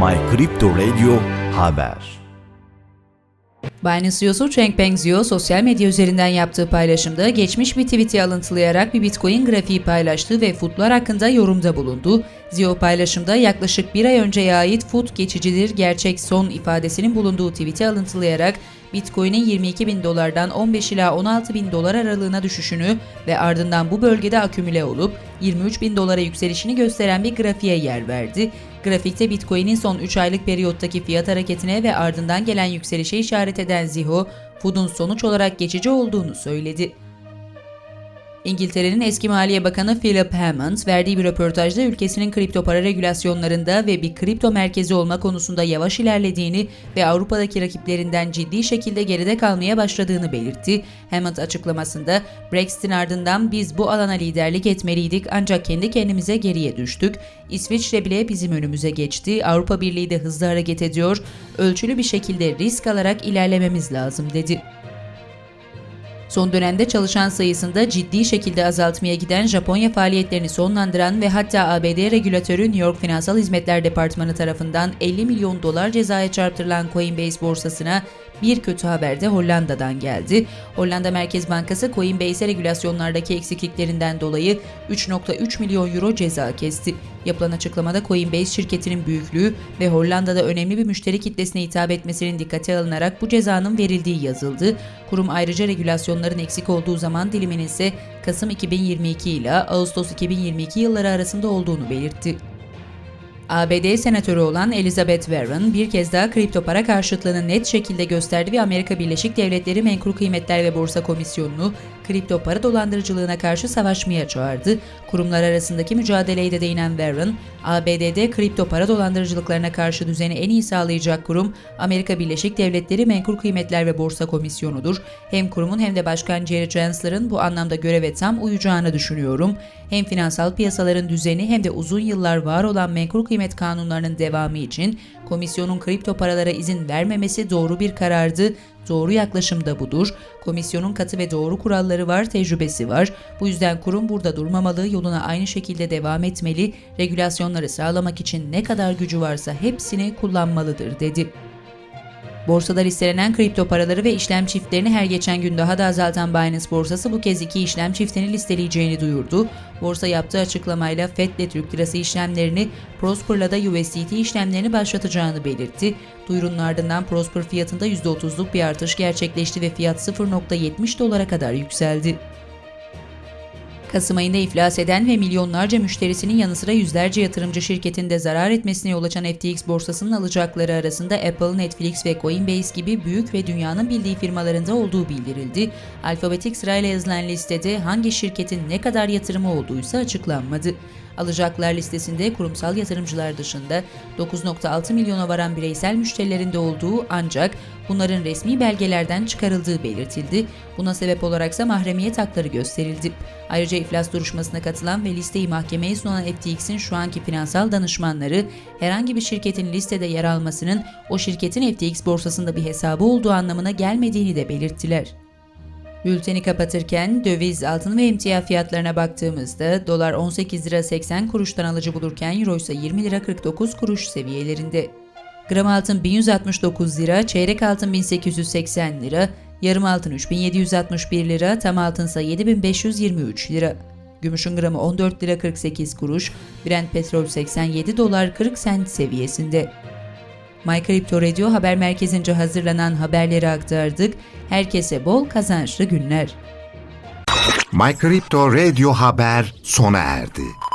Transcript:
My Crypto Radio Haber Binance CEO'su Changpeng Zhao sosyal medya üzerinden yaptığı paylaşımda geçmiş bir tweet'i alıntılayarak bir Bitcoin grafiği paylaştı ve footlar hakkında yorumda bulundu. Zhao paylaşımda yaklaşık bir ay önceye ait foot geçicidir gerçek son ifadesinin bulunduğu tweet'i alıntılayarak Bitcoin'in 22 bin dolardan 15 ila 16 bin dolar aralığına düşüşünü ve ardından bu bölgede akümüle olup 23 bin dolara yükselişini gösteren bir grafiğe yer verdi. Grafikte Bitcoin'in son 3 aylık periyottaki fiyat hareketine ve ardından gelen yükselişe işaret eden Ziho, Food'un sonuç olarak geçici olduğunu söyledi. İngiltere'nin eski Maliye Bakanı Philip Hammond verdiği bir röportajda ülkesinin kripto para regülasyonlarında ve bir kripto merkezi olma konusunda yavaş ilerlediğini ve Avrupa'daki rakiplerinden ciddi şekilde geride kalmaya başladığını belirtti. Hammond açıklamasında Brexit'in ardından biz bu alana liderlik etmeliydik ancak kendi kendimize geriye düştük. İsviçre bile bizim önümüze geçti. Avrupa Birliği de hızlı hareket ediyor. Ölçülü bir şekilde risk alarak ilerlememiz lazım dedi. Son dönemde çalışan sayısında ciddi şekilde azaltmaya giden Japonya faaliyetlerini sonlandıran ve hatta ABD regülatörü New York Finansal Hizmetler Departmanı tarafından 50 milyon dolar cezaya çarptırılan Coinbase borsasına bir kötü haber de Hollanda'dan geldi. Hollanda Merkez Bankası Coinbase'e regülasyonlardaki eksikliklerinden dolayı 3.3 milyon euro ceza kesti. Yapılan açıklamada Coinbase şirketinin büyüklüğü ve Hollanda'da önemli bir müşteri kitlesine hitap etmesinin dikkate alınarak bu cezanın verildiği yazıldı. Kurum ayrıca regülasyonların eksik olduğu zaman diliminin ise Kasım 2022 ile Ağustos 2022 yılları arasında olduğunu belirtti. ABD senatörü olan Elizabeth Warren bir kez daha kripto para karşıtlığını net şekilde gösterdi ve Amerika Birleşik Devletleri Menkul Kıymetler ve Borsa Komisyonu'nu kripto para dolandırıcılığına karşı savaşmaya çağırdı. Kurumlar arasındaki mücadeleye de değinen Warren, ABD'de kripto para dolandırıcılıklarına karşı düzeni en iyi sağlayacak kurum Amerika Birleşik Devletleri Menkul Kıymetler ve Borsa Komisyonu'dur. Hem kurumun hem de Başkan Jerry Gensler'ın bu anlamda göreve tam uyacağını düşünüyorum. Hem finansal piyasaların düzeni hem de uzun yıllar var olan menkul kıymet kanunlarının devamı için komisyonun kripto paralara izin vermemesi doğru bir karardı. Doğru yaklaşım da budur. Komisyonun katı ve doğru kuralları var, tecrübesi var. Bu yüzden kurum burada durmamalı, yoluna aynı şekilde devam etmeli, regülasyonları sağlamak için ne kadar gücü varsa hepsini kullanmalıdır dedi. Borsada listelenen kripto paraları ve işlem çiftlerini her geçen gün daha da azaltan Binance borsası bu kez iki işlem çiftini listeleyeceğini duyurdu. Borsa yaptığı açıklamayla FED ile Türk Lirası işlemlerini, Prosper'la da USDT işlemlerini başlatacağını belirtti. Duyurunun ardından Prosper fiyatında %30'luk bir artış gerçekleşti ve fiyat 0.70 dolara kadar yükseldi. Kasım ayında iflas eden ve milyonlarca müşterisinin yanı sıra yüzlerce yatırımcı şirketinde zarar etmesine yol açan FTX borsasının alacakları arasında Apple, Netflix ve Coinbase gibi büyük ve dünyanın bildiği firmalarında olduğu bildirildi. Alfabetik sırayla yazılan listede hangi şirketin ne kadar yatırımı olduğuysa açıklanmadı. Alacaklar listesinde kurumsal yatırımcılar dışında 9.6 milyona varan bireysel müşterilerin de olduğu ancak bunların resmi belgelerden çıkarıldığı belirtildi. Buna sebep olaraksa mahremiyet hakları gösterildi. Ayrıca iflas duruşmasına katılan ve listeyi mahkemeye sunan FTX'in şu anki finansal danışmanları herhangi bir şirketin listede yer almasının o şirketin FTX borsasında bir hesabı olduğu anlamına gelmediğini de belirttiler. Bülteni kapatırken döviz, altın ve emtia fiyatlarına baktığımızda dolar 18 lira 80 kuruştan alıcı bulurken euro ise 20 lira 49 kuruş seviyelerinde. Gram altın 1169 lira, çeyrek altın 1880 lira, yarım altın 3761 lira, tam altın ise 7523 lira. Gümüşün gramı 14 lira 48 kuruş, Brent petrol 87 dolar 40 sent seviyesinde. My Crypto Radio haber merkezince hazırlanan haberleri aktardık. Herkese bol kazançlı günler. My Crypto Radio Haber sona erdi.